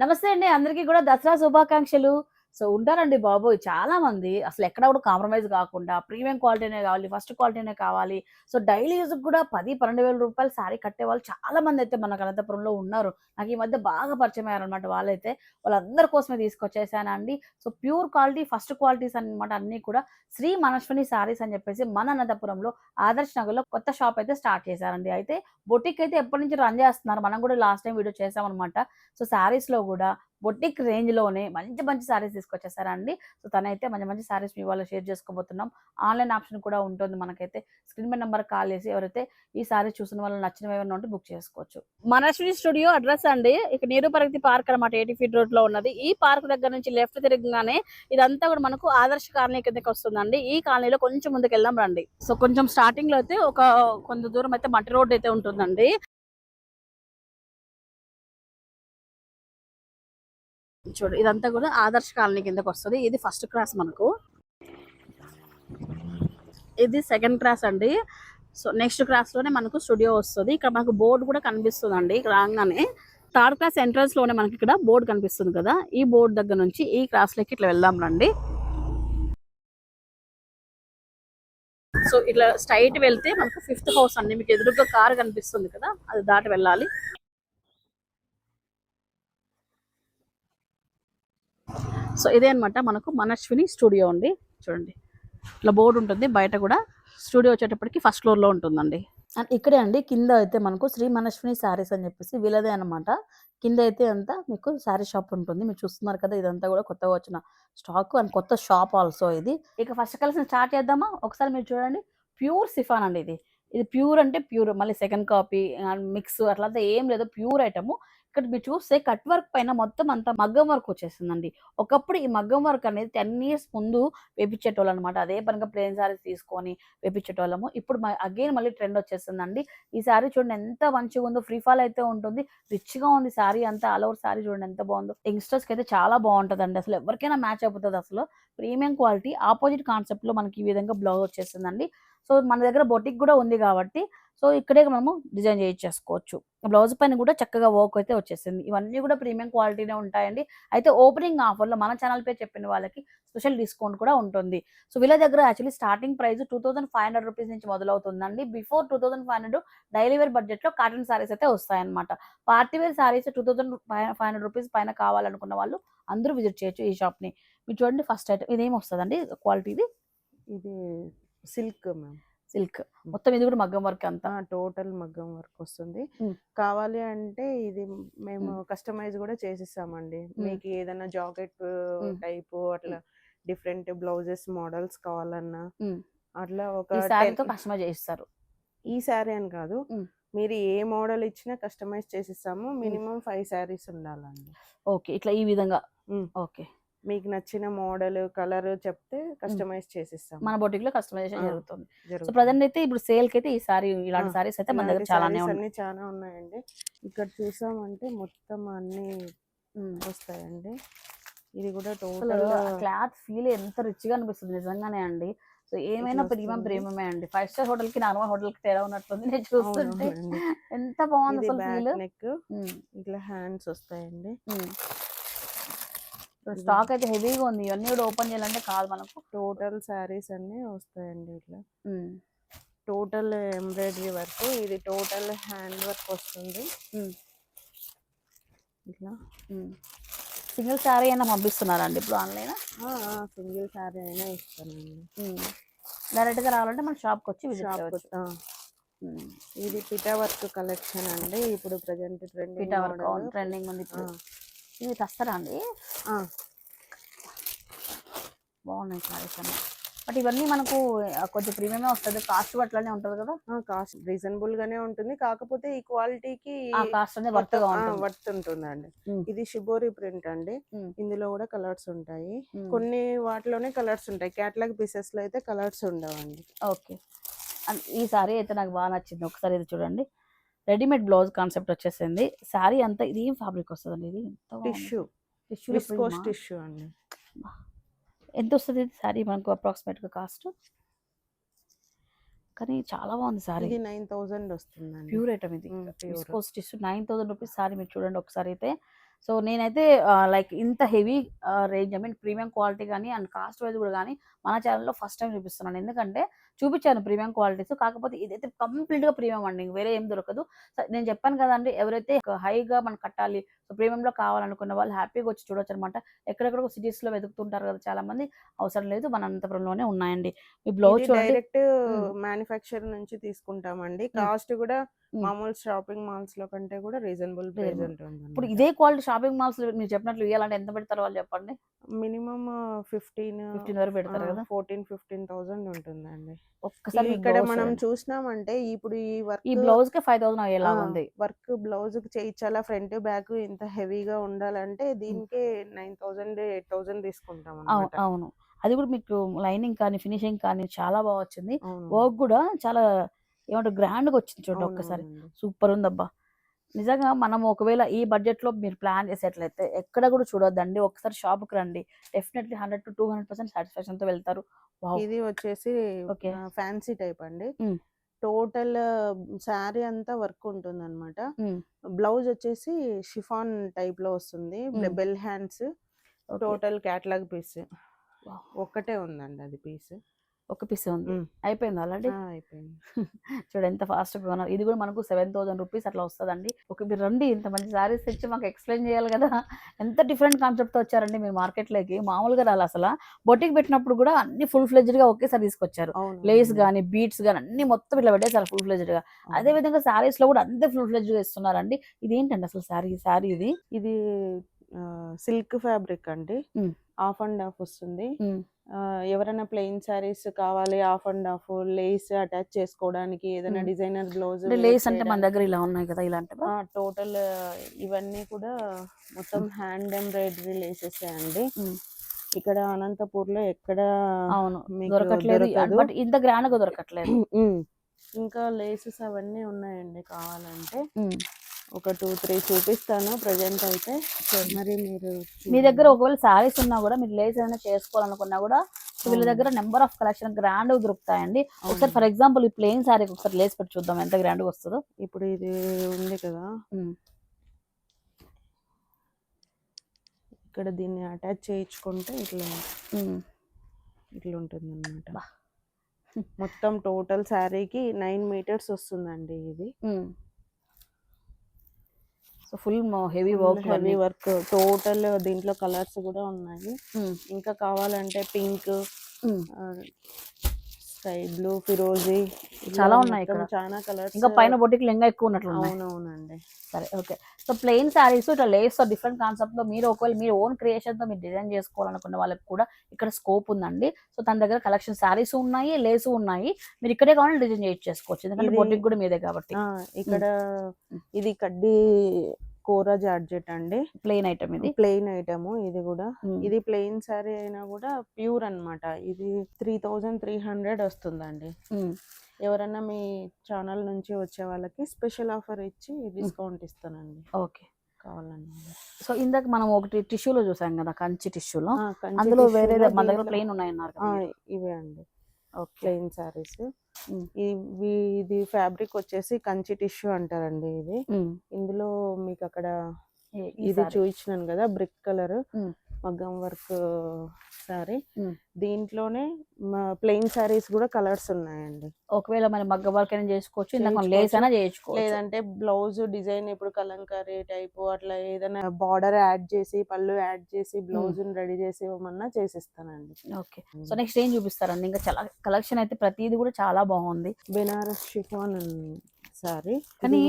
నమస్తే అండి అందరికీ కూడా దసరా శుభాకాంక్షలు. సో ఉంటారండి బాబోయ్ చాలా మంది. అసలు ఎక్కడ కూడా కాంప్రమైజ్ కాకుండా ప్రీమియం క్వాలిటీనే కావాలి ఫస్ట్ క్వాలిటీనే కావాలి. సో డైలీ యూజ్ కూడా పది పన్నెండు వేల రూపాయలు శారీ కట్టే వాళ్ళు చాలా మంది అయితే మన అనంతపురంలో ఉన్నారు. నాకు ఈ మధ్య బాగా పరిచయం అయ్యారనమాట వాళ్ళైతే. వాళ్ళందరి కోసమే తీసుకొచ్చేసానండి so pure quality first qualities అనమాట అన్ని కూడా శ్రీ మనస్విని శారీస్ అని చెప్పేసి మన అనంతపురంలో ఆదర్శ్ నగర్లో కొత్త షాప్ అయితే స్టార్ట్ చేశారండి. అయితే బొటిక్ అయితే ఎప్పటి నుంచి రన్ చేస్తున్నారు? మనం కూడా లాస్ట్ టైం వీడియో చేసామన్నమాట. సో శారీస్లో కూడా బొటిక్ రేంజ్లోనే మంచి మంచి శారీస్ తీసుకొచ్చేసారండి. సో తనైతే మంచి మంచి శారీస్ మీ వాళ్ళు షేర్ చేసుకోబోతున్నాం. ఆన్లైన్ ఆప్షన్ కూడా ఉంటుంది మనకైతే. స్క్రీన్ మీద నెంబర్ కాల్ చేసి ఎవరైతే ఈ శారీస్ చూసిన వాళ్ళు నచ్చినవి ఏమైనా ఉంటే బుక్ చేసుకోవచ్చు. మనశ్విని స్టూడియో అడ్రస్ అండి. ఇక్కడ నీరు ప్రగతి పార్క్ అనమాట ఎయిటీ ఫీట్ రోడ్లో ఉన్నది. ఈ పార్క్ దగ్గర నుంచి లెఫ్ట్ తిరగగానే ఇదంతా కూడా మనకు ఆదర్శ కాలనీ కిందకి వస్తుందండి. ఈ కాలనీలో కొంచెం ముందుకు వెళ్దాం రండి. సో కొంచెం స్టార్టింగ్లో అయితే ఒక కొంత దూరం అయితే మట్టి రోడ్ అయితే ఉంటుందండి. చూడు ఇదంతా కూడా ఆదర్శ కాలనీ కిందకి వస్తుంది. ఇది ఫస్ట్ క్రాస్ మనకు. ఇది సెకండ్ క్రాస్ అండి. సో నెక్స్ట్ క్రాస్లోనే మనకు స్టూడియో వస్తుంది. ఇక్కడ మనకు బోర్డు కూడా కనిపిస్తుంది అండి రాగానే థర్డ్ క్లాస్ ఎంట్రన్స్లోనే మనకి ఇక్కడ బోర్డు కనిపిస్తుంది కదా. ఈ బోర్డు దగ్గర నుంచి ఈ క్రాస్లోకి ఇట్లా వెళ్దాం రండి. సో ఇట్లా స్ట్రైట్ వెళ్తే మనకు ఫిఫ్త్ హౌస్ అండి. మీకు ఎదురుగా కార్ కనిపిస్తుంది కదా. అది దాటి వెళ్ళాలి. సో ఇదే అనమాట మనకు మనశ్విని స్టూడియో అండి చూడండి. ఇట్లా బోర్డు ఉంటుంది. బయట కూడా స్టూడియో వచ్చేటప్పటికి ఫస్ట్ ఫ్లోర్లో ఉంటుందండి. అండ్ ఇక్కడే అండి కింద అయితే మనకు శ్రీ మనశ్విని శారీస్ అని చెప్పేసి వీళ్ళదే అనమాట కింద అయితే అంతా మీకు శారీ షాప్ ఉంటుంది. మీరు చూస్తున్నారు కదా ఇదంతా కూడా కొత్తగా వచ్చిన స్టాక్ అండ్ కొత్త షాప్ ఆల్సో ఇది. ఇక ఫస్ట్ కలిసి స్టార్ట్ చేద్దామా? ఒకసారి మీరు చూడండి. ప్యూర్ సిఫాన్ అండి ఇది. ఇది ప్యూర్ అంటే ప్యూర్ మళ్ళీ సెకండ్ కాపీ మిక్స్ అట్లా ఏం లేదు. Pure item. ఇక్కడ మీరు చూస్తే కట్ వర్క్ పైన మొత్తం అంతా మగ్గం వర్క్ వచ్చేసిందండి ఒకప్పుడు ఈ మగ్గం వర్క్ అనేది టెన్ ఇయర్స్ ముందు వేపించేటోళ్ళు అనమాట అదే పనిగా ప్లేన్ సారీస్ తీసుకొని వేపించేటోళ్ళము. ఇప్పుడు అగైన్ మళ్ళీ ట్రెండ్ వచ్చేస్తుందండి. ఈ సారీ చూడండి ఎంత మంచిగా ఉందో ఫ్రీ ఫాల్ అయితే ఉంటుంది. రిచ్గా ఉంది సారీ అంతా. ఆల్ ఓవర్ సారీ చూడండి ఎంత బాగుందో. యంగ్స్టర్స్కి అయితే చాలా బాగుంటుందండి. అసలు ఎవరికైనా మ్యాచ్ అయిపోతుంది అసలు. ప్రీమియం క్వాలిటీ ఆపోజిట్ కాన్సెప్ట్లో మనకి ఈ విధంగా బ్లౌజ్ వచ్చేస్తుందండి. సో మన దగ్గర బొటిక్ కూడా ఉంది కాబట్టి సో ఇక్కడే మనము డిజైన్ చేయించేసుకోవచ్చు. బ్లౌజ్ పైన కూడా చక్కగా వర్క్ అయితే వచ్చేసింది. ఇవన్నీ కూడా ప్రీమియం క్వాలిటీనే ఉంటాయండి. అయితే ఓపెనింగ్ ఆఫర్లో మన ఛానల్ పేరు చెప్పిన వాళ్ళకి స్పెషల్ డిస్కౌంట్ కూడా ఉంటుంది. సో వీళ్ళ దగ్గర actually starting price two thousand five hundred rupees నుంచి మొదలవుతుందండి. Before two thousand five hundred daily wear బడ్జెట్లో కాటన్ సారీస్ అయితే వస్తాయన్నమాట. Party wear sarees two thousand five hundred rupees పైన కావాలనుకున్న వాళ్ళు అందరూ విజిట్ చేయొచ్చు ఈ షాప్ని మీరు చూడండి ఫస్ట్ ఐటమ్ ఇదేం వస్తుందండి? క్వాలిటీ ఇది ఇది సిల్క్ మ్యామ్. సిల్క్. మొత్తం ఇది కూడా మగ్గం వర్క్ అంతా? టోటల్ మగ్గం వర్క్ వస్తుంది. కావాలి అంటే ఇది మేము. కస్టమైజ్ కూడా చేసిస్తామండి. మీకు ఏదైనా జాకెట్. టైప్ అట్లా డిఫరెంట్ బ్లౌజెస్ మోడల్స్ కావాలన్నా. అట్లా ఒక ఈ శారీతో 10 కస్టమైజ్ చేస్తారు ఈ శారీ అని కాదు. మీరు ఏ మోడల్ ఇచ్చినా కస్టమైజ్ చేసిస్తాము. మినిమం ఫైవ్ శారీస్ ఉండాలండి. ఓకే. ఇట్లా ఈ విధంగా. ఓకే. మీకు నచ్చిన మోడల్ కలర్ చెప్తే కస్టమైజ్ చేసిస్తాము మన బొటిక్లో కస్టమైజేషన్ జరుగుతుంది. సో. ప్రజెంట్ అయితే ఇప్పుడు సేల్కి అయితే ఈ సారీ ఇలాంటి సారీస్ అయితే మన దగ్గర చాలానే ఉన్నాయి. చాలా ఉన్నాయండి. ఇక్కడ చూసామంటే మొత్తం అన్ని వస్తాయండి. ఇది కూడా టోటల్ క్లాత్ ఫీల్ ఎంత రిచ్గా అనిపిస్తుంది నిజంగానే అండి. సో ఏమైనా ప్రీమియం. ప్రీమియమే అండి. ఫైవ్ స్టార్ హోటల్కి నార్మల్ హోటల్కి తేడా ఉన్నట్టుంది. నేను చూస్తుంటే ఎంత బాగుంది అసలు ఫీల్. నెక్ ఇట్లా హ్యాండ్స్ వస్తాయండి. స్టాక్ అయితే హెవీగా ఉంది. ఇవన్నీ కూడా ఓపెన్ చేయాలంటే కాదు మనకు. టోటల్ శారీస్ అన్ని వస్తాయండి ఇట్లా. టోటల్ ఎంబ్రాయిడరీ వర్క్ ఇది టోటల్ హ్యాండ్ వర్క్ వస్తుంది. ఇట్లా. సింగిల్ శారీ అయినా పంపిస్తున్నారండి ఇప్పుడు ఆన్లైన్ సింగిల్ శారీ అయినా ఇస్తానండి. డైరెక్ట్గా రావాలంటే మన షాప్కి వచ్చి. ఇది పిటా వర్క్ కలెక్షన్ అండి. ఇప్పుడు ప్రజెంట్ ట్రెండింగ్ పీటా వర్క్ ట్రెండింగ్ ఉంది ఇప్పుడు. ఇవి తెస్తారా అండి? బాగున్నాయి సారీస్ అన్ని బట్ ఇవన్నీ మనకు కొంచెం ప్రీమియమే వస్తుంది. కాస్ట్ అట్లానే ఉంటది కదా? కాస్ట్ రీజనబుల్ గానే ఉంటుంది. కాకపోతే ఈ క్వాలిటీకి కాస్ట్ వర్త్ ఉంటుందండి. ఇది షిబోరి ప్రింట్ అండి. ఇందులో కూడా కలర్స్ ఉంటాయి. కొన్ని వాటిలోనే కలర్స్ ఉంటాయి. క్యాటలాగ్ పీసెస్లో అయితే కలర్స్ ఉండవండి. ఓకే. ఈ సారీ అయితే నాకు బాగా నచ్చింది. ఒకసారి ఇది చూడండి. రెడీమేడ్ బ్లౌజ్ కాన్సెప్ట్ వచ్చేసింది. సారీ అంతా ఇది ఏం ఫ్యాబ్రిక్ వస్తుందండి? ఇది టిష్యూ టిష్యూ విస్కోస్ టిష్యూ అండి. ఎంత వస్తుంది ఇది? సారీ మనకు అప్రాక్సిమేట్గా కాస్ట్ కానీ చాలా బాగుంది సారీ ఇది నైన్ థౌజండ్ వస్తుందండి. ప్యూర్ ఐటమ్ ఇది. Viscose tissue nine thousand rupees sari మీరు చూడండి ఒకసారి అయితే. సో నేనైతే లైక్ ఇంత heavy range I mean premium quality కానీ అండ్ కాస్ట్ వైజ్ కూడా కానీ మన ఛానల్లో ఫస్ట్ టైం చూపిస్తున్నాను. ఎందుకంటే చూపించాను ప్రీమియం క్వాలిటీస్. కాకపోతే ఇదైతే కంప్లీట్గా ప్రీమియం అండి. వేరే ఏం దొరకదు. సో నేను చెప్పాను కదండి ఎవరైతే హైగా మనం కట్టాలి సో ప్రీమియం లో కావాలనుకున్న వాళ్ళు హ్యాపీగా వచ్చి చూడొచ్చు అనమాట ఎక్కడెక్కడ సిటీస్లో వెతుకుతుంటారు కదా చాలా మంది అవసరం లేదు మన అనంతపురంలోనే ఉన్నాయండి. మీ బ్లౌజ్ డైరెక్ట్. మ్యానుఫ్యాక్చర్ నుంచి తీసుకుంటామండి. కాస్ట్ కూడా మ్మ్. మామూలు షాపింగ్ మాల్స్లో కంటే కూడా రీజనబుల్ ప్రైస్. ఉంటుంది ఇప్పుడు ఇదే క్వాలిటీ షాపింగ్ మాల్స్ మీరు చెప్పినట్లు ఇవ్వాలంటే ఎంత పెడతారు వాళ్ళు చెప్పండి. మినిమం ఫిఫ్టీన్ ఫిఫ్టీన్ వరకు పెడతారు కదా. ఫోర్టీన్ ఫిఫ్టీన్ థౌసండ్ ఉంటుందండి. ఒక్కసారి ఇక్కడ మనం చూసినామంటే ఇప్పుడు ఈ వర్క్ ఈ బ్లౌజ్కి ఫైవ్ థౌసండ్ అయ్యేలా ఉంది. వర్క్ బ్లౌజ్ చేయించాలా ఫ్రంట్ బ్యాక్ ఇంత హెవీగా ఉండాలంటే దీనికే నైన్ థౌసండ్ ఎయిట్ థౌసండ్ తీసుకుంటాం అవును అన్నమాట. అవును. అది కూడా మీకు లైనింగ్ కానీ ఫినిషింగ్ కానీ చాలా బాగా వచ్చింది. అవును. వర్క్ కూడా చాలా ఏమంటారు గ్రాండ్గా వచ్చింది చూడండి ఒక్కసారి. అవునండి. సూపర్ ఉందబ్బా. నిజంగా మనం ఒకవేళ ఈ బడ్జెట్లో మీరు ప్లాన్ చేసేట్లయితే ఎక్కడ కూడా చూడొద్దండి. ఒకసారి షాప్కి రండి. Definitely hundred to two hundred percent సాటిస్ఫాక్షన్తో వెళ్తారు. వావ్. ఇది వచ్చేసి ఓకే. ఫ్యాన్సీ టైప్ అండి. టోటల్ శారీ అంతా వర్క్ ఉంటుంది అనమాట. బ్లౌజ్ వచ్చేసి షిఫాన్ టైప్లో వస్తుంది. Bell hands. Total catalogue piece. ఒక్కటే ఉందండి అది పీస్ ఒక పీస్ ఉంది. అయిపోయింది ఆల్రెడీ అయిపోయింది. చూడు ఎంత ఫాస్ట్ ఉన్నారు ఇది కూడా మనకు సెవెన్ థౌసండ్ రూపీస్ అట్లా వస్తుందండి. ఒక మీరు రండి ఇంత మంచి సారీస్ తెచ్చి మాకు ఎక్స్ప్లెయిన్ చేయాలి కదా. ఎంత డిఫరెంట్ కాన్సెప్ట్తో వచ్చారండి మీరు మార్కెట్లోకి. మామూలుగా రాలి అసలు. బొటిక్ పెట్టినప్పుడు కూడా అన్ని ఫుల్ ఫ్లెజ్డ్గా ఒకేసారి తీసుకొచ్చారు. లేస్. గానీ బీట్స్ గానీ అన్ని మొత్తం ఇట్లా పెట్టేసారు ఫుల్ ఫ్లెజ్డ్గా. అవును. అదే విధంగా సారీస్లో కూడా అంతే ఫుల్ ఫ్లెజ్డ్గా ఇస్తున్నారండి. ఇది ఏంటండి అసలు సారీ సారీ ఇది? ఇది సిల్క్ ఫ్యాబ్రిక్ అండి. ఆఫ్ అండ్ ఆఫ్ వస్తుంది. ఎవరైనా ప్లెయిన్ సారీస్ కావాలి half and half lace attach చేసుకోవడానికి ఏదైనా. డిజైనర్ బ్లౌజ్ లేస్ అంటే మన దగ్గర ఇలా ఉన్నాయి కదా ఇలాంటివి టోటల్ ఇవన్నీ కూడా మొత్తం హ్యాండ్ ఎంబ్రాయిడరీ లేసెస్ అండి. ఇక్కడ అనంతపూర్లో ఎక్కడ అవును దొరకట్లేదు. బట్ ఇంత గ్రాండ్గా దొరకట్లేదు. ఇంకా లేసెస్ అవన్నీ ఉన్నాయండి కావాలంటే. ఒక టూ త్రీ చూపిస్తాను ప్రజెంట్ అయితే మరి మీరు మీ దగ్గర. ఒకవేళ సారీస్ ఉన్నా కూడా మీరు లేస్ ఏదైనా చేసుకోవాలనుకున్నా కూడా వీళ్ళ. దగ్గర నెంబర్ ఆఫ్ కలెక్షన్ గ్రాండ్ దొరుకుతాయండి ఒకసారి. ఫర్ ఎగ్జాంపుల్ ఈ ప్లెయిన్ సారీ ఒకసారి లేస్ పెట్టి చూద్దాం ఎంత గ్రాండ్ వస్తుందో ఇప్పుడు ఇది ఉంది కదా. ఇక్కడ దీన్ని అటాచ్ చేయించుకుంటే ఇట్లా. ఇట్లా ఉంటుంది అనమాట. మొత్తం టోటల్ శారీకి నైన్ మీటర్స్ వస్తుందండి ఇది. So full heavy work heavy work total దీంట్లో కలర్స్ కూడా ఉన్నాయి. ఇంకా కావాలంటే పింక్ స్కై బ్లూ ఫిరోజీ చాలా ఉన్నాయి ఇక్కడ. చాలా కలర్స్ ఇంకా పైన బొటిక్లు ఇంకా ఎక్కువ ఉన్నట్లు ఉన్నాయి. అవునవునండి. సరే ఓకే. సో ప్లెయిన్ సారీస్ ఇట్లా లేస్తో డిఫరెంట్ కాన్సెప్ట్లో మీరు ఒకవేళ మీరు ఓన్ క్రియేషన్తో మీరు డిజైన్ చేసుకోవాలనుకున్న వాళ్ళకి కూడా ఇక్కడ స్కోప్ ఉందండి. సో తన దగ్గర కలెక్షన్ సారీస్ ఉన్నాయి లేస్ ఉన్నాయి. మీరు ఇక్కడే కావాలంటే డిజైన్ చేసి చేసుకోవచ్చు ఎందుకంటే బొటిక్ కూడా మీదే కాబట్టి. ఇక్కడ ఇది కడ్డీ కూర జార్జెట్ అండి. ప్లెయిన్ ఐటమ్ ఇది? ప్లెయిన్ ఐటమ్ ఇది కూడా. ఇది ప్లెయిన్ సారీ అయినా కూడా ప్యూర్ అన్నమాట. ఇది త్రీ థౌజండ్ త్రీ హండ్రెడ్ వస్తుందండి. ఎవరన్నా మీ ఛానల్ నుంచి వచ్చే వాళ్ళకి స్పెషల్ ఆఫర్ ఇచ్చి డిస్కౌంట్ ఇస్తానండి. ఓకే. కావాలండి సో ఇందాక మనం ఒకటి టిష్యూలో చూసాం కదా కంచి టిష్యూలో. అందులో వేరే మన దగ్గర ప్లెయిన్ ఉన్నాయి. ఇవే అండి. ప్లెయిన్. ఇవి ఇది ఫ్యాబ్రిక్ వచ్చేసి కంచి టిష్యూ అంటారండి ఇది. ఇందులో మీకు అక్కడ ఇది. చూపించినాను కదా బ్రిక్ కలర్. మగ్గం వర్క్ సారీ. దీంట్లోనే ప్లెయిన్ సారీస్ కూడా కలర్స్ ఉన్నాయండి. ఒకవేళ మరి మగ్గ వర్క్ అయినా చేసుకోవచ్చు ఇందాక లేస్. అయినా చేయించుకోవచ్చు. లేదంటే బ్లౌజ్ డిజైన్ ఇప్పుడు కలంకారీ టైప్ అట్లా ఏదైనా బార్డర్ యాడ్ చేసి పళ్ళు యాడ్ చేసి బ్లౌజ్ రెడీ చేసి ఇవ్వమన్నా చేసిస్తానండి. ఓకే. సో నెక్స్ట్ ఏం చూపిస్తారండి? ఇంకా చాలా కలెక్షన్ అయితే ప్రతిదీ కూడా చాలా బాగుంది. బెనారస్ షిఫాన్ సారీ. కానీ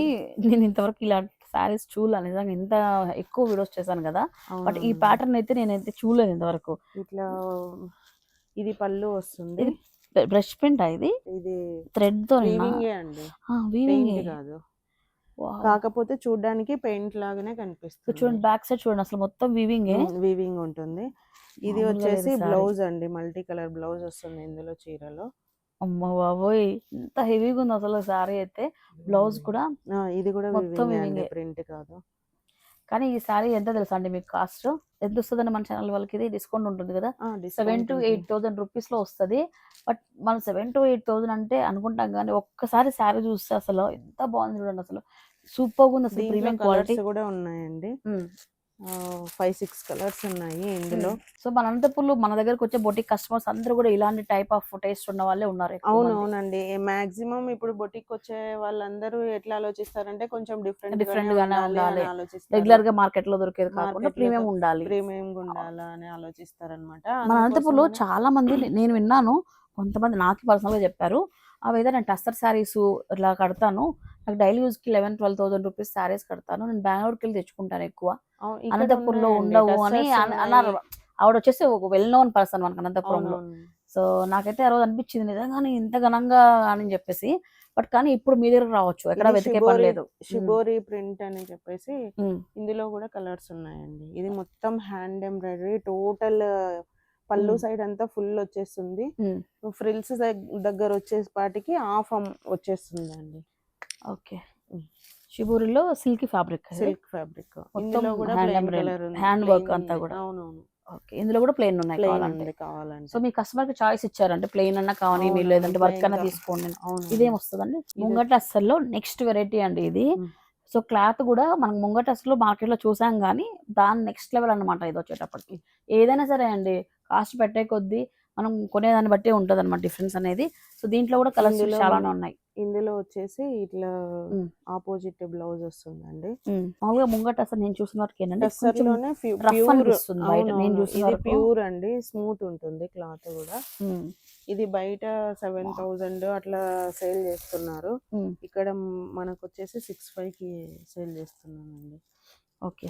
నేను ఇంతవరకు ఇలాంటి సారీస్ చూడలేదు నిజంగా ఇంత ఎక్కువ వీడియోస్ చేశాను కదా. బట్ ఈ ప్యాటర్న్ అయితే నేనైతే చూడలేదు ఇంతవరకు. ఇట్లా ఇది పళ్ళు వస్తుంది. బ్రష్ ప్రింట్ ఇది? ఇది థ్రెడ్తో వీవింగ్ అండి. వీవింగ్ పెయింట్ కాదు. కాకపోతే చూడడానికి పెయింట్ లాగానే కనిపిస్తుంది. చూడండి బ్యాక్ సైడ్ చూడండి. అసలు మొత్తం వీవింగ్ వీవింగ్ ఉంటుంది. ఇది వచ్చేసి. బ్లౌజ్ అండి. మల్టీ కలర్ బ్లౌజ్ వస్తుంది ఇందులో చీరలో. అమ్మ బాబోయ్! ఎంత హెవీగా ఉంది అసలు సారీ అయితే. బ్లౌజ్ కూడా ఇది కూడా మొత్తం. ప్రింట్ కాదు. కానీ ఈ సారీ ఎంత తెలుసా అండి మీకు కాస్ట్? ఎంత వస్తుందండి మన ఛానల్ వాళ్ళకి? ఇది డిస్కౌంట్ ఉంటుంది కదా? Seven to. ఎయిట్ థౌసండ్ రూపీస్లో వస్తుంది. బట్ మనం సెవెన్ టు ఎయిట్ థౌసండ్ అంటే అనుకుంటాం కానీ ఒక్కసారి శారీ చూస్తే అసలు ఎంత బాగుంది చూడండి అసలు. సూపర్ ఉంది అసలు ప్రీమియం క్వాలిటీ. కూడా ఉన్నాయండి. ఫైవ్ సిక్స్ కలర్స్ ఉన్నాయి ఇందులో. సో మన అనంతపూర్లో మన దగ్గరకు వచ్చే బొటిక్ కస్టమర్స్ అందరూ కూడా ఇలాంటి టైప్ ఆఫ్ టేస్ట్ ఉన్న వాళ్ళే ఉన్నారు అవును. అవునండి. మాక్సిమం ఇప్పుడు బొటిక్ వచ్చే వాళ్ళందరూ ఎట్లా ఆలోచిస్తారంటే కొంచెం డిఫరెంట్ Different గానే ఉండాలి. రెగ్యులర్గా మార్కెట్లో దొరికేది కాకుండా ప్రీమియం ఉండాలి. ప్రీమియం ఉండాలా అని ఆలోచిస్తారనమాట మన అనంతపూర్లో చాలా మంది నేను విన్నాను కొంతమంది నాకు పర్సనల్గా చెప్పారు అవి నేను టస్టర్ శారీస్ ఇట్లా కడతాను నాకు daily యూజ్కి eleven twelve thousand rupees saris కడతాను. నేను బెంగళూరుకి వెళ్ళి తెచ్చుకుంటాను ఎక్కువ. అనంతపూర్లో ఉండవు అని అన- అన్నారు. ఆవిడ వచ్చేసి ఒక వెల్ నోన్ పర్సన్ మనకు అనంతపురంలో. సో నాకైతే ఆ రోజు అనిపించింది నిజంగానే ఇంత ఘనంగా అని చెప్పేసి. బట్ కానీ ఇప్పుడు మీ దగ్గర రావచ్చు. ఎక్కడ వెతికే పని షిబోరి- లేదు. షిబోరి ప్రింట్ అని చెప్పేసి ఇందులో కూడా కలర్స్ ఉన్నాయండి. ఇది మొత్తం హ్యాండ్ ఎంబ్రాయిడరీ టోటల్ పళ్ళు. సైడ్ అంతా ఫుల్ వచ్చేస్తుంది. ఫ్రిల్స్ దగ్గర వచ్చేపాటికి హాఫ్ వచ్చేస్తుంది అండి ఓకే. షిబూరిలో సిల్క్ ఫ్యాబ్రిక్ సిల్క్ ఫ్యాబ్రిక్. ఇందులో కూడా work plain అంతా. కూడా. అవునవును. ఓకే. ఇందులో కూడా ప్లేన్ ఉన్నాయి ప్లెయిన్ కావాలంటే. ఉంది కావాలంటే. సో మీ కస్టమర్కి చాయిస్ ఇచ్చారంటే ప్లెయిన్ అన్నా కావాలి మీరు లేదంటే వర్క్ అన్నా తీసుకోండి ఇదేం వస్తుందండి? ముంగట అస్సల్లో నెక్స్ట్ వెరైటీ అండి ఇది. సో క్లాత్ కూడా మనం ముంగట అసలు మార్కెట్లో చూసాం కానీ దాని నెక్స్ట్ లెవెల్ అన్నమాట ఇది వచ్చేటప్పటికి. ఏదైనా సరే అండి కాస్ట్ పెట్టే కొద్దీ మనం కొనేదాన్ని బట్టి ఉంటది అనమాట డిఫరెన్స్ అనేది సో దీంట్లో కూడా కలర్స్ చాలానే ఉన్నాయి ఇందులో వచ్చేసి ఇట్లా. ఆపోజిట్ బ్లౌజ్ వస్తుందండి మ్మ్. మామూలుగా ముంగట అసలు నేను చూసిన వాటికి ఏంటంటే ప్యూర్ వరకు. అండి స్మూత్ ఉంటుంది క్లాత్ కూడా. ఇది బయట సెవెన్ థౌజండ్ అట్లా సేల్ చేస్తున్నారు. ఇక్కడ మనకు వచ్చేసి సిక్స్ ఫైవ్కి సేల్ చేస్తున్నానండి ఓకే.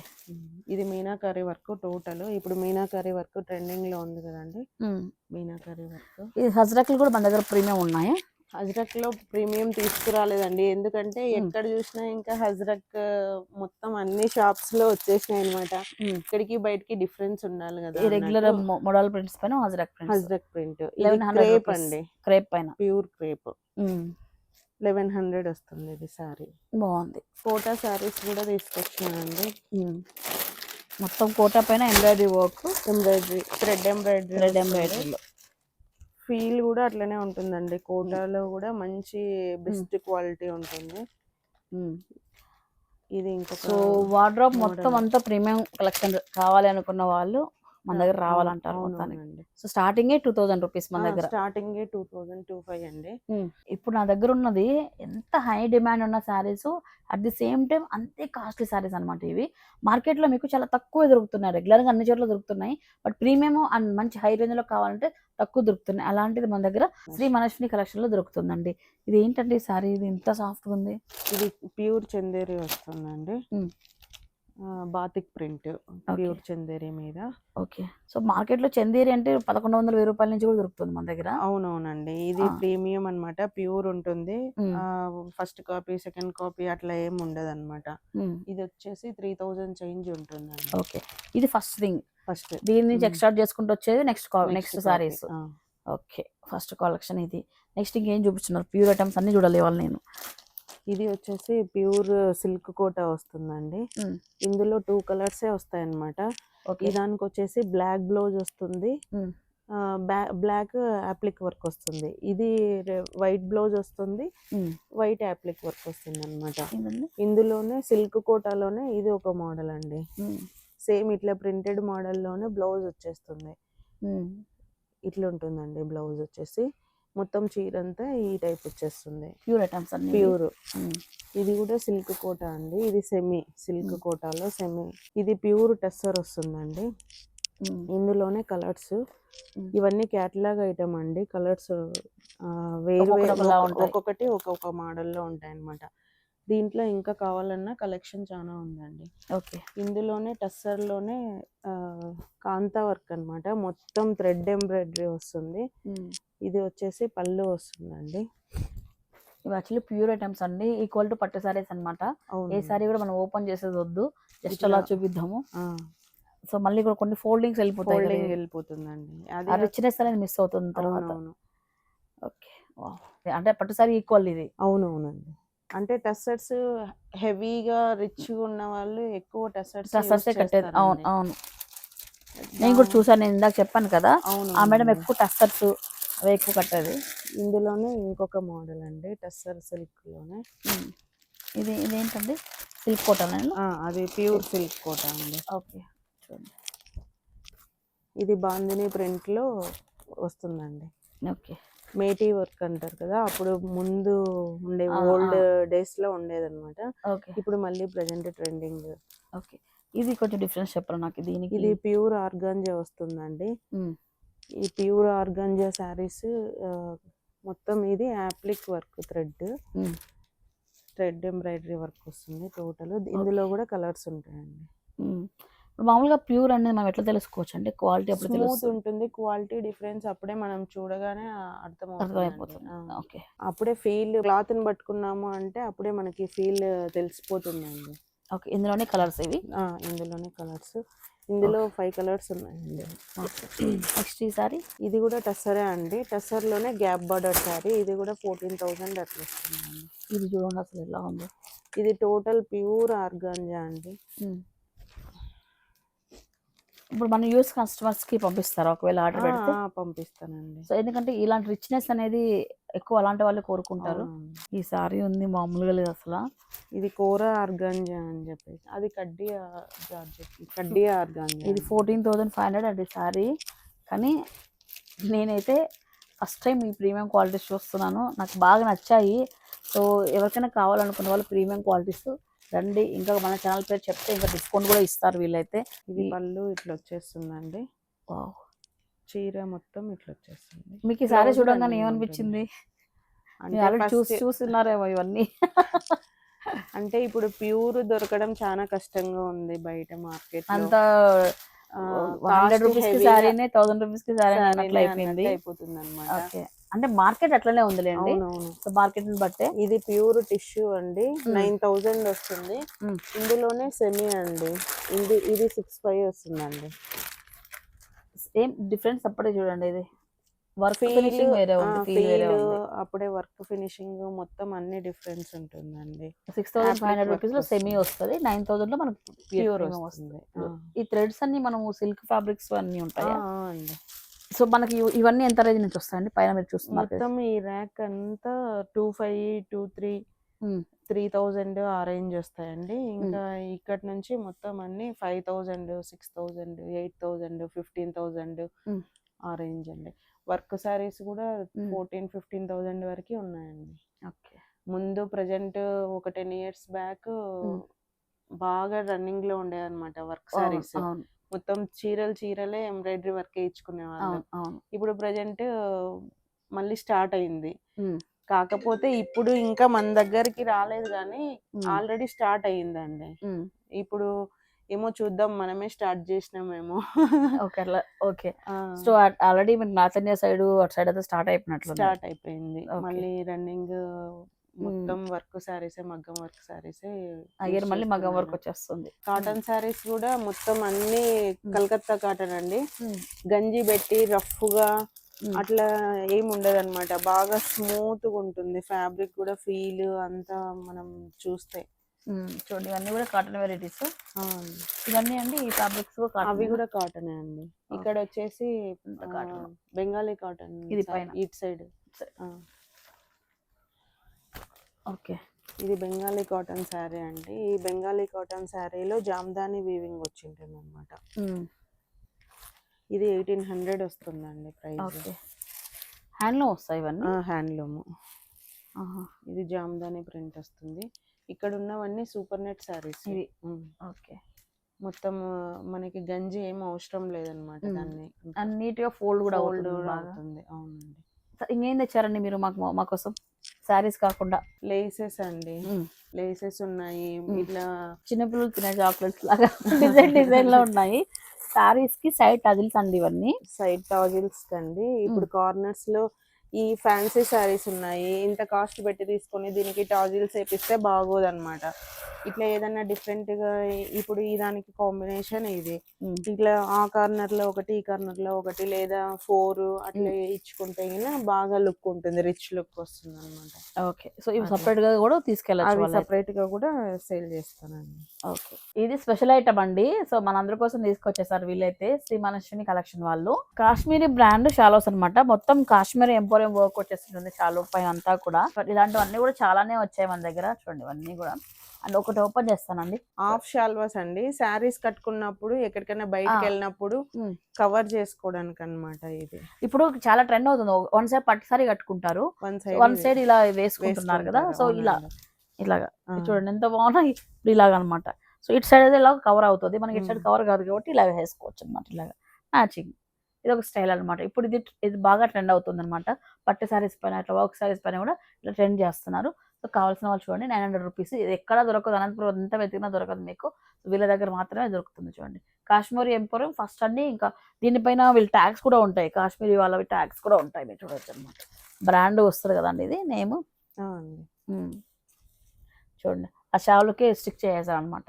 ఇది మీనాకరీ వర్క్ టోటల్. ఇప్పుడు మీనాకరీ వర్క్ ట్రెండింగ్లో ఉంది కదండి. మ్మ్. మీనాకరీ వర్క్. ఈ హజ్రక్లు కూడా మన దగ్గర ప్రీమియం ఉన్నాయి? హజ్రక్లో ప్రీమియం తీసుకురాలేదండి. ఎందుకంటే. ఎక్కడ చూసినా ఇంకా హజ్రక్ మొత్తం అన్ని షాప్స్లో వచ్చేసినాయి అనమాట. ఇక్కడికి బయటికి డిఫరెన్స్ ఉండాలి కదా రెగ్యులర్ మోడల్ ప్రింట్స్ పైన ajrakh prints. Ajrakh print. 1100 crepe. అండి. క్రేప్ పైన. Pure crepe. లెవెన్ హండ్రెడ్ వస్తుంది ఇది సారీ బాగుంది. కోటా సారీస్ కూడా తీసుకొచ్చినానండి మ్మ్. మొత్తం కోట పైన embroidery work. Embroidery thread embroidery red ఎంబ్రాయిడరీలో. ఫీల్ కూడా అట్లనే ఉంటుందండి. కోటాలో కూడా మంచి బెస్ట్ క్వాలిటీ ఉంటుంది. ఇది ఇంకొక సో model. మొత్తం అంతా ప్రీమియం కలెక్షన్ కావాలి అనుకున్న వాళ్ళు మన దగ్గర రావాలంటారు మొత్తానికి. So starting two thousand rupees మన దగ్గర. Starting two thousand two five అండి. ఇప్పుడు నా దగ్గర ఉన్నది ఎంత హై డిమాండ్ ఉన్న saris at the same time అంతే కాస్ట్లీ శారీస్ అనమాట ఇవి. మార్కెట్లో మీకు చాలా తక్కువ దొరుకుతున్నాయి. రెగ్యులర్గా అన్ని చోట్ల దొరుకుతున్నాయి. బట్ ప్రీమియం అండ్ మంచి హై రేంజ్లో కావాలంటే తక్కువ దొరుకుతున్నాయి. అలాంటిది మన దగ్గర శ్రీ మనశ్విని కలెక్షన్లో దొరుకుతుందండి. ఇది ఏంటండి ఈ శారీ? ఇది ఇంత సాఫ్ట్గా ఉంది. ఇది ప్యూర్ చందేరి వస్తుందండి. బాతిక్ ప్రింట్ ప్యూర్ చందేరి మీద. ఓకే. సో మార్కెట్లో చందేరి అంటే పదకొండు వందల వెయ్యి రూపాయల నుంచి కూడా దొరుకుతుంది మన దగ్గర? అవునవునండి. ఇది. ప్రీమియం అన్నమాట. ప్యూర్ ఉంటుంది. ఫస్ట్ కాపీ సెకండ్ కాపీ అట్లా ఏం ఉండదు అనమాట. ఇది వచ్చేసి త్రీ థౌజండ్ చేంజ్ ఉంటుందండి. ఓకే. ఇది ఫస్ట్ థింగ్. ఫస్ట్. దీని నుంచి మ్మ్. ఎక్స్ట్రాక్ట్ చేసుకుంటూ వచ్చేది next next saris. Okay. First collection ఇది. నెక్స్ట్ ఇంకేం చూపిస్తున్నారు? ప్యూర్ ఐటమ్స్ అన్ని చూడాలి వాళ్ళు నేను. ఇది వచ్చేసి ప్యూర్ సిల్క్ కోట వస్తుందండి. ఇందులో టూ కలర్సే వస్తాయి ఈ దానికి వచ్చేసి బ్లాక్ బ్లౌజ్ వస్తుంది. బ్లాక్ అప్లిక్ వర్క్ వస్తుంది. ఇది వైట్ బ్లౌజ్ వస్తుంది. వైట్ అప్లిక్ వర్క్ వస్తుంది అనమాట ఇందులోనే సిల్క్ కోటాలోనే ఇది ఒక మోడల్ అండి. సేమ్ ఇట్లా ప్రింటెడ్ మోడల్లోనే బ్లౌజ్ వచ్చేస్తుంది. ఇట్లా ఉంటుందండి బ్లౌజ్ వచ్చేసి. మొత్తం చీర అంతా ఈ టైప్ వచ్చేస్తుంది. ప్యూర్ ఐటమ్స్ అన్ని ప్యూర్. ఇది కూడా సిల్క్ కోట అండి. ఇది సెమీ సిల్క్. కోటాలో సెమీ. ఇది ప్యూర్ టెస్సర్ వస్తుందండి. ఇందులోనే కలర్స్. ఇవన్నీ క్యాటలాగ్ ఐటమ్ అండి. కలర్స్ వేరు ఒక్కొక్కటి ఒక్కొక్క- ఉంటాయి. ఒక్కొక్కటి ఒక్కొక్క మోడల్లో ఉంటాయి అన్నమాట దీంట్లో ఇంకా కావాలన్నా కలెక్షన్ చాలా ఉందండి. ఓకే. ఇందులోనే టస్సర్లోనే కాంతా వర్క్ అన్నమాట. మొత్తం థ్రెడ్ ఎంబ్రాయిడరీ వస్తుంది. ఇది వచ్చేసి పళ్ళు వస్తుందండి. ఇవి యాక్చువల్లీ ప్యూర్ ఐటమ్స్ అండి. ఈక్వల్ టు పట్టు సారీస్ అన్నమాట. ఏ సారీ కూడా మనం ఓపెన్ చేసేది వద్దు. జస్ట్ అలా చూపిద్దాము. సో మళ్ళీ కూడా కొన్ని ఫోల్డింగ్స్ వెళ్ళిపోతాయి. వెళ్ళిపోతుందండి. అది రిచ్నెస్ అనేది మిస్ అవుతుంది తర్వాత. ఓకే అంటే పట్టు సారీ ఈక్వల్ ఇది. అవునవునండి. అంటే టెస్సర్స్ హెవీగా రిచ్ ఉన్న వాళ్ళు ఎక్కువ టెస్సర్స్ టసర్సే కట్టేది. అవును అవును. నేను కూడా చూసాను నేను ఇందాక చెప్పాను కదా. ఆ మేడం ఎక్కువ టస్సర్స్ అవి ఎక్కువ కట్టేది. ఇందులోనే ఇంకొక మోడల్ అండి టెస్సర్ సిల్క్లోనే మ్మ్. ఇది ఇదేంటండి? సిల్క్ కాటన్ ఆ, అది ప్యూర్ సిల్క్ కోట అండి. ఓకే చూడండి. ఇది బాందిని ప్రింట్లో వస్తుందండి. ఓకే. మేటీ వర్క్ అంటారు కదా అప్పుడు ముందు ఉండే ఓల్డ్ డేస్లో ఉండేదన్నమాట. ఓకే. ఇప్పుడు మళ్ళీ ప్రజెంట్ ట్రెండింగ్. ఓకే. ఇది కొంచెం డిఫరెన్స్ చెప్పరా నాకు దీనికి? ఇది ప్యూర్ ఆర్గాంజా వస్తుందండి. ఈ ప్యూర్ ఆర్గాంజా శారీస్ మొత్తం ఇది applique work thread. Um, thread embroidery work వస్తుంది టోటల్. ఇందులో కూడా కలర్స్ ఉంటాయండి. ఇప్పుడు మామూలుగా ప్యూర్ అనేది మనం ఎట్లా తెలుసుకోవచ్చు? అంటే క్వాలిటీ అప్పుడు స్మూత్ ఉంటుంది క్వాలిటీ డిఫరెన్స్ అప్పుడే మనం చూడగానే అర్థమవుతుంది అర్థమైపోతుంది. ఓకే అప్పుడే ఫీల్ క్లాత్ని పట్టుకున్నాము అంటే అప్పుడే మనకి ఫీల్ తెలిసిపోతుందండి. ఓకే ఇందులోనే కలర్స్ ఇవి? ఇందులోనే కలర్స్. ఇందులో ఫైవ్ కలర్స్ ఉన్నాయండి. నెక్స్ట్ ఈ సారీ ఇది కూడా టస్సరే అండి. టస్సర్లోనే గ్యాప్ బార్డర్ శారీ ఇది కూడా ఫోర్టీన్ థౌసండ్ అట్లా వస్తుందండి. ఇది చూడండి అసలు ఎలా ఉందో. ఇది టోటల్ ప్యూర్ ఆర్గాంజా అండి. ఇప్పుడు మన యూఎస్ కస్టమర్స్కి పంపిస్తారు ఒకవేళ ఆర్డర్ పెడితే. పంపిస్తానండి. సో ఎందుకంటే ఇలాంటి రిచ్నెస్ అనేది ఎక్కువ అలాంటి వాళ్ళు కోరుకుంటారు. ఈ సారీ ఉంది మామూలుగా లేదు అసలు. ఇది కోర ఆర్గాంజా అని చెప్పేసి అది కడ్డీ కడ్డీ ఆర్గాంజా ఇది ఫోర్టీన్ థౌజండ్ ఫైవ్ హండ్రెడ్ అండి సారీ. కానీ నేనైతే ఫస్ట్ టైం ఈ ప్రీమియం క్వాలిటీస్ చూస్తున్నాను. నాకు బాగా నచ్చాయి. సో ఎవరికైనా కావాలనుకున్న వాళ్ళు ప్రీమియం క్వాలిటీస్ రండి. ఇంకా మన ఛానల్ పేరు చెప్తే ఇంకా డిస్కౌంట్ కూడా ఇస్తారు వీళ్ళైతే. ఇది పళ్ళు ఇట్లా వచ్చేస్తుందండి. చీర మొత్తం ఇట్లా వచ్చేస్తుంది. మీకు ఈ సారీ చూడంగానే ఏమనిపించింది? చూసి చూస్తున్నారేమో ఇవన్నీ. అంటే ఇప్పుడు ప్యూర్ దొరకడం చాలా కష్టంగా ఉంది బయట మార్కెట్ అంత హండ్రెడ్ రూపీస్కి సారీనే థౌసండ్ రూపీస్కి సారీ అన్నట్లు అయిపోయింది. అయిపోతుంది అనమాట ఓకే. అంటే మార్కెట్ అట్లనే ఉందిలేండి. మార్కెట్ని బట్టే? ఇది ప్యూర్ టిష్యూ అండి. నైన్ థౌజండ్ వస్తుంది. ఇందులోనే సెమీ అండి. ఇది ఇది సిక్స్ ఫైవ్ వస్తుందండి. సేమ్ డిఫరెన్స్ అప్పుడే చూడండి ఇది. వర్క్ ఫినిషింగ్ వేరే ఉంది వేరే ఉంది. అప్పుడే వర్క్ ఫినిషింగ్ మొత్తం అన్ని డిఫరెన్స్ ఉంటుందండి. సిక్స్ థౌసండ్ ఫైవ్ హండ్రెడ్ రూపీస్లో సెమీ వస్తుంది. నైన్ థౌసండ్లో మనకు ప్యూర్ వస్తుంది. ఈ థ్రెడ్స్ అన్ని మనము సిల్క్ ఫ్యాబ్రిక్స్ అన్ని ఉంటాయి? అండి. సో మనకి ఇవ- ఇవన్నీ ఎంత రేంజ్ నుంచి వస్తాయండి? పైన మీరు చూస్తున్నారు. మొత్తం ఈ ర్యాక్ అంతా two five two three. Three thousand ఆ రేంజ్ వస్తాయండి. ఇంకా ఇక్కడ నుంచి మొత్తం అన్ని five thousand six thousand eight thousand fifteen thousand. ఆ రేంజ్ అండి. వర్క్ సారీస్ కూడా. ఫోర్టీన్ ఫిఫ్టీన్ థౌజండ్ వరకు ఉన్నాయండి. ఓకే. ముందు ప్రజెంట్ ఒక టెన్ ఇయర్స్ బ్యాక్. బాగా రన్నింగ్లో ఉండేదన్నమాట వర్క్ అవును మొత్తం చీరలు చీరలే ఎంబ్రాయిడరీ వర్క్ ఇచ్చుకునే వాళ్ళు. అవును. అవును ఇప్పుడు ప్రజెంట్ మళ్ళీ స్టార్ట్ అయింది. కాకపోతే ఇప్పుడు ఇంకా మన దగ్గరికి రాలేదు కానీ ఆల్రెడీ స్టార్ట్ అయ్యిందండి. ఇప్పుడు ఏమో చూద్దాం మనమే స్టార్ట్ చేసినామేమో. ఓకే అట్లా ఓకే. సో ఆల్రెడీ మీరు నార్త్ ఇండియా సైడ్ అటు సైడ్ అయితే స్టార్ట్ అయిపోయినట్లు స్టార్ట్ అయిపోయింది. మళ్ళీ రన్నింగ్ మొత్తం వర్క్ సారీసే మగ్గం వర్క్ సారీసే అయ్యారు మళ్ళీ మగం వరకు వచ్చేస్తుంది. కాటన్ సారీస్ కూడా మొత్తం అన్ని కలకత్తా కాటన్ అండి. గంజి పెట్టి రఫ్గా ఉమ్. అట్లా ఏం ఉండదు అనమాట బాగా స్మూత్గా ఉంటుంది. ఫ్యాబ్రిక్ కూడా ఫీల్ అంతా మనం చూస్తే. చూడండి ఇవన్నీ కూడా కాటన్ వెరైటీస్ ఇవన్నీ అండి ఈ ఫ్యాబ్రిక్స్ కూడా కాటన్ అవి కూడా కాటనే అండి. ఇక్కడ వచ్చేసి cotton. బెంగాలీ కాటన్ ఇది పైన. It side. ఓకే. ఇది బెంగాలీ కాటన్ శారీ అండి. ఈ బెంగాలీ కాటన్ శారీలో జామ్దాని వీవింగ్ వచ్చింటుంది అనమాట ఇది ఎయిటీన్ హండ్రెడ్ వస్తుందండి ప్రైస్ హ్యాండ్లూమ్ వస్తాయి ఇవన్నీ? హ్యాండ్లూమ్. ఇది జామ్దాని ప్రింట్ వస్తుంది. ఇక్కడ ఉన్నవన్నీ సూపర్ నెట్ శారీస్ ఇవి. ఓకే. మొత్తం మనకి గంజి ఏం అవసరం లేదనమాట. దాన్ని. అండ్ నీట్గా ఫోల్డ్ కూడా Fold అవుతుంది. అవునండి. ఇంకేం తెచ్చారండి మీరు మాకు మా కోసం శారీస్ కాకుండా. లేసెస్ అండి. లేసెస్ ఉన్నాయి. ఇట్లా చిన్నపిల్లలు తినే చాక్లెట్స్ లాగా. డిజైన్ డిజైన్లో ఉన్నాయి. శారీస్కి సైడ్ టజిల్స్ అండి ఇవన్నీ. సైడ్ టాజిల్స్ కండి ఇప్పుడు కార్నర్స్లో ఈ ఫ్యాన్సీ శారీస్ ఉన్నాయి ఇంత కాస్ట్ పెట్టి తీసుకొని దీనికి టాజిల్స్ వేపిస్తే బాగోదు అనమాట ఇట్లా ఏదైనా డిఫరెంట్గా ఇప్పుడు ఈ దానికి కాంబినేషన్ ఇది. ఇట్లా ఆ కార్నర్లో ఒకటి ఈ కార్నర్లో ఒకటి లేదా ఫోర్ అట్లా ఇచ్చుకుంటే బాగా లుక్ ఉంటుంది రిచ్ లుక్ వస్తుంది అనమాట ఓకే. సో ఇవి అట్లా. సపరేట్గా కూడా తీసుకెళ్ళచ్చు అవి వాళ్ళైతే. సపరేట్గా కూడా సేల్ చేస్తానండి. ఓకే. ఇది స్పెషల్ ఐటమ్ అండి. సో మనందరి కోసం తీసుకొచ్చేసారు వీళ్ళైతే శ్రీ మనశ్విని కలెక్షన్ వాళ్ళు. కాశ్మీరీ బ్రాండ్ షాలోస్ అన్నమాట. మొత్తం కాశ్మీరీ ఎంపోరియం ఎంపోరియం వర్క్ వచ్చేస్తుంది చాలా పైన అంతా కూడా. ఇలాంటివన్నీ కూడా చాలానే వచ్చాయి మన దగ్గర. చూడండి ఇవన్నీ కూడా. అండ్ ఒకటి ఓపెన్ చేస్తానండి. హాఫ్ షాల్వాస్ అండి. శారీస్ కట్టుకున్నప్పుడు ఎక్కడికైనా బయటకు. వెళ్ళినప్పుడు. కవర్ చేసుకోవడానికి అన్నమాట ఇది. ఇప్పుడు చాలా ట్రెండ్ అవుతుంది. వన్ సైడ్ పట్టు సారీ కట్టుకుంటారు వన్ సైడ్ ఇలా వేసుకుంటున్నారు కదా. సో ఇలా ఇలాగా. చూడండి ఎంత బాగున్నాయి. ఇప్పుడు ఇలాగ అనమాట సో ఇటు సైడ్ అయితే ఇలా కవర్ అవుతుంది. మనకి ఇటు సైడ్ మ్మ్. కవర్ కాదు కాబట్టి ఇలా వేసుకోవచ్చు అనమాట ఇలాగా. మ్యాచింగ్ ఇది ఒక స్టైల్ అనమాట ఇప్పుడు ఇది ఇది బాగా ట్రెండ్ అవుతుంది అనమాట పట్టు సారీస్ పైన ఇట్లా వర్క్ సారీస్ పైన కూడా ఇట్లా ట్రెండ్ చేస్తున్నారు. సో కావాల్సిన వాళ్ళు చూడండి నైన్ హండ్రెడ్ రూపీస్. ఇది ఎక్కడ దొరకదు అనంతపురం ఎంత వెతికినా దొరకదు మీకు. వీళ్ళ దగ్గర మాత్రమే దొరుకుతుంది చూడండి. కాశ్మీరీ ఎంపోరియం ఫస్ట్ అండి ఇంకా దీనిపైన వీళ్ళ ట్యాగ్స్ కూడా ఉంటాయి. కాశ్మీరీ వాళ్ళవి ట్యాగ్స్ కూడా ఉంటాయి మీరు చూడొచ్చు అనమాట బ్రాండ్ వస్తుంది కదండి ఇది నేమ్. చూడండి. ఆ షావులకి స్టిక్ చేసేసారు అనమాట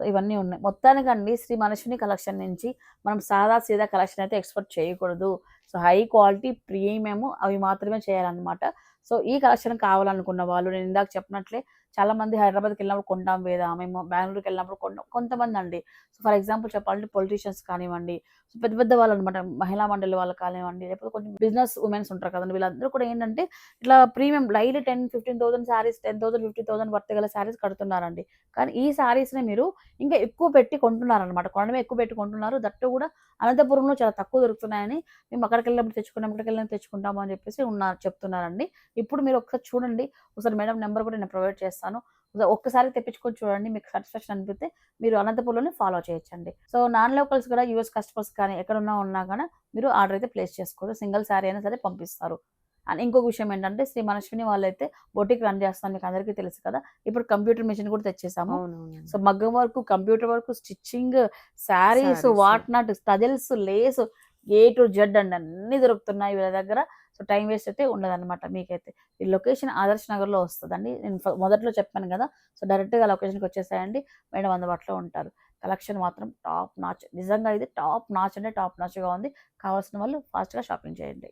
సో ఇవన్నీ ఉన్నాయి. మొత్తానికండి శ్రీ మనస్విని కలెక్షన్ నుంచి మనం సాదా సీదా కలెక్షన్ అయితే ఎక్స్పెక్ట్ చేయకూడదు. సో హై క్వాలిటీ ప్రీమియం అవి మాత్రమే చేయాలన్నమాట. సో ఈ కలెక్షన్ కావాలనుకున్న వాళ్ళు నేను ఇందాక చెప్పినట్లే చాలా మంది హైదరాబాద్కి వెళ్ళినప్పుడు కొంటాం లేదా మేము బెంగళూరుకి వెళ్ళినప్పుడు కొంటాం కొంతమంది అండి సో ఫర్ ఎగ్జాంపుల్ చెప్పాలంటే పొలిటీషియన్స్ కానివ్వండి సో పెద్ద పెద్ద వాళ్ళు అనమాట మహిళా మండలి వాళ్ళు కానివ్వండి లేకపోతే కొంచెం బిజినెస్ ఉమెన్స్ ఉంటారు కదండి వీళ్ళందరూ కూడా ఏంటంటే ఇట్లా premium daily ten fifteen thousand saris ten thousand fifty thousand worth గల శారీస్ కడుతున్నారండి. కానీ ఈ శారీస్ని మీరు ఇంకా ఎక్కువ పెట్టి కొంటున్నారనమాట కొనడమే ఎక్కువ పెట్టి కొంటున్నారు. దట్టు కూడా అనంతపురంలో చాలా తక్కువ దొరుకుతున్నాయని మేము అక్కడికి వెళ్ళినప్పుడు తెచ్చుకున్నాం ఇక్కడికి వెళ్ళినప్పుడు తెచ్చుకుంటాము అని చెప్పేసి ఉన్నారు చెప్తున్నారండి. ఇప్పుడు మీరు ఒకసారి చూడండి. ఒకసారి మేడం నెంబర్ కూడా నేను ప్రొవైడ్ చేస్తాను ఒకసారి ఒక్కసారి తెప్పించుకొని చూడండి మీకు సాటిస్ఫాక్షన్ అనిపిస్తే మీరు అనంతపురంలోనే ఫాలో చేయొచ్చండి. సో నాన్ లోకల్స్ కూడా యూఎస్ కస్టమర్స్ కానీ ఎక్కడున్నా ఉన్నా కానీ మీరు ఆర్డర్ అయితే ప్లేస్ చేసుకోరు. సింగిల్ శారీ అయినా సరే పంపిస్తారు. అండ్ ఇంకొక విషయం ఏంటంటే శ్రీ మనస్విని వాళ్ళైతే బొటిక్ రన్ చేస్తాను మీకు అందరికీ తెలుసు కదా. ఇప్పుడు కంప్యూటర్ మిషన్ కూడా తెచ్చేసాము. సో మగ్గం work computer work stitching saris. What not tassels lace A to Z అండి అన్ని దొరుకుతున్నాయి వీళ్ళ దగ్గర. సో టైం వేస్ట్ అయితే ఉండదన్నమాట మీకైతే. ఈ లొకేషన్ ఆదర్శ్ నగర్లో వస్తుందండి. నేను మొదట్లో చెప్పాను కదా. సో డైరెక్ట్గా లొకేషన్కి వచ్చేసాయండి. మేడం అందుబాటులో ఉంటారు. కలెక్షన్ మాత్రం టాప్ నాచ్ నిజంగా ఇది టాప్ నాచ్ అంటే టాప్ నాచ్గా ఉంది. కావాల్సిన వాళ్ళు ఫాస్ట్గా షాపింగ్ చేయండి.